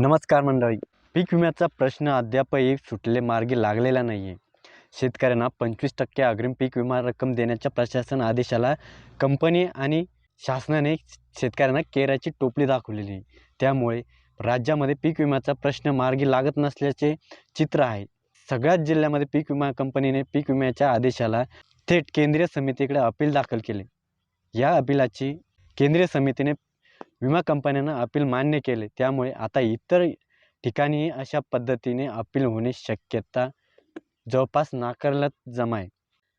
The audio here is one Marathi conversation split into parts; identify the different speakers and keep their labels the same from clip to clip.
Speaker 1: नमस्कार मंडळी. पीक विम्याचा प्रश्न अद्यापही सुटले मार्गी लागलेला नाही आहे शेतकऱ्यांना पंचवीस टक्के अग्रिम पीक विमा रक्कम देण्याच्या प्रशासन आदेशाला कंपनी आणि शासनाने शेतकऱ्यांना केराची टोपली दाखवलेली आहे. त्यामुळे राज्यामध्ये पीक विम्याचा प्रश्न मार्गी लागत नसल्याचे चित्र आहे. सगळ्याच जिल्ह्यामध्ये पीक विमा कंपनीने पीक विम्याच्या आदेशाला थेट केंद्रीय समितीकडे अपील दाखल केले. या अपिलाची केंद्रीय समितीने विमा कंपन्यांना अपील मान्य केले. त्यामुळे आता इतर ठिकाणी अशा पद्धतीने अपील होणे शक्यता जवळपास नाकारल्यात जमा आहे.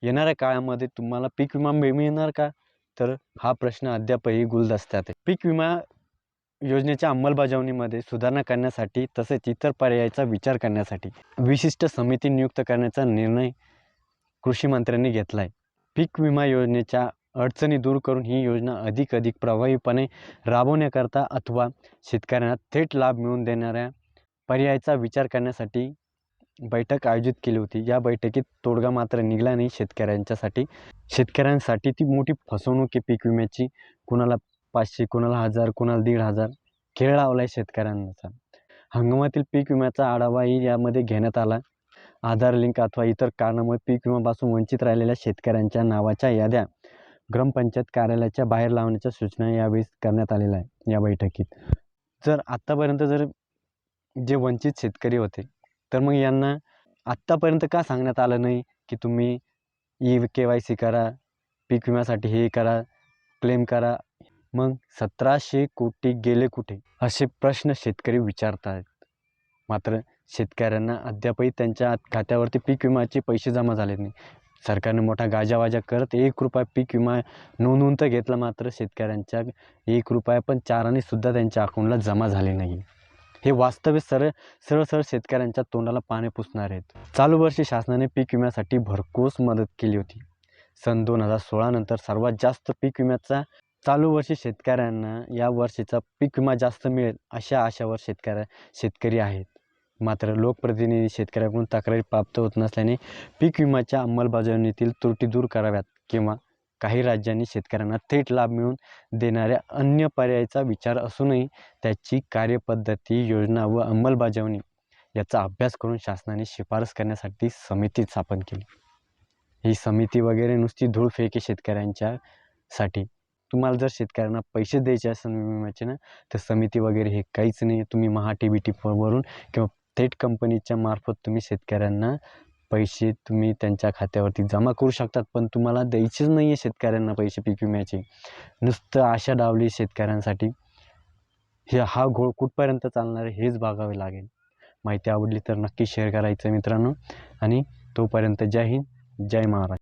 Speaker 1: येणाऱ्या काळामध्ये तुम्हाला पीक विमा मिळणार का? तर हा प्रश्न अद्यापही गुलदस्त्यात आहे. पीक विमा योजनेच्या अंमलबजावणीमध्ये सुधारणा करण्यासाठी तसेच इतर पर्यायाचा विचार करण्यासाठी विशिष्ट समिती नियुक्त करण्याचा निर्णय कृषी मंत्र्यांनी घेतला आहे पीक विमा योजनेच्या अडचणी दूर करून ही योजना अधिक अधिक प्रभावीपणे राबवण्याकरता अथवा शेतकऱ्यांना थेट लाभ मिळवून देणाऱ्या पर्यायाचा विचार करण्यासाठी बैठक आयोजित केली होती. या बैठकीत तोडगा मात्र निघाला नाही. शेतकऱ्यांच्यासाठी शेतकऱ्यांसाठी ती मोठी फसवणूक आहे. पीक विम्याची कुणाला पाचशे कुणाला हजार कुणाला दीड हजार खेळ लावला आहे शेतकऱ्यांचा. हंगामातील पीक विम्याचा आढावाही यामध्ये घेण्यात आला. आधार लिंक अथवा इतर कारणामुळे पीक विम्यापासून वंचित राहिलेल्या शेतकऱ्यांच्या नावाच्या याद्या ग्रामपंचायत कार्यालयाच्या बाहेर लावण्याच्या सूचना यावेळी करण्यात आलेल्या आहे या बैठकीत. जर आत्तापर्यंत जर जे वंचित शेतकरी होते तर मग यांना आत्तापर्यंत का सांगण्यात आलं नाही की तुम्ही ई के वाय सी करा पीक विम्यासाठी हे करा क्लेम करा? मग सतराशे कोटी गेले कुठे? असे प्रश्न शेतकरी विचारत आहेत मात्र शेतकऱ्यांना अद्यापही त्यांच्या खात्यावरती पीक विम्याचे पैसे जमा झाले नाही. सरकारने मोठा गाजावाजा करत एक रुपया पीक विमा नोंदवून तर घेतला मात्र शेतकऱ्यांच्या एक रुपया पण चाराने सुद्धा त्यांच्या अकाउंटला जमा झाले नाही. हे वास्तविक सरळ सरळ सरळ शेतकऱ्यांच्या तोंडाला पाणी पुसणार आहेत. चालू वर्षी शासनाने पीक विम्यासाठी भरघोस मदत केली होती. सन दोन हजार सोळानंतर सर्वात जास्त पीक विम्याचा चालू वर्षी शेतकऱ्यांना या वर्षीचा पीक विमा जास्त मिळेल अशा आशावर शेतकऱ्या शेतकरी आहेत. मात्र लोकप्रतिनिधी शेतकऱ्याकडून तक्रारी प्राप्त होत नसल्याने पीक विम्याच्या अंमलबजावणीतील त्रुटी दूर कराव्यात किंवा काही राज्यांनी शेतकऱ्यांना थेट लाभ मिळवून देणाऱ्या अन्य पर्यायाचा विचार असूनही त्याची कार्यपद्धती योजना व अंमलबजावणी याचा अभ्यास करून शासनाने शिफारस करण्यासाठी समिती स्थापन केली. ही समिती वगैरे नुसती धूळ फेके शेतकऱ्यांच्या साठी तुम्हाला जर शेतकऱ्यांना पैसे द्यायचे असेल विम्याचे ना तर समिती वगैरे हे काहीच नाही. तुम्ही महा टी बी टी वरून किंवा थेट कंपनीच्या मार्फत तुम्ही शेतकऱ्यांना पैसे तुम्ही त्यांच्या खात्यावरती जमा करू शकतात पण तुम्हाला द्यायचेच नाही आहे शेतकऱ्यांना पैसे पीक विम्याचे. नुसतं आशा डावली शेतकऱ्यांसाठी. हे हा घोळ कुठपर्यंत चालणार आहे हेच बघावे लागेल. माहिती आवडली तर नक्की शेअर करायचं मित्रांनो. आणि तोपर्यंत जय हिंद जय महाराष्ट्र.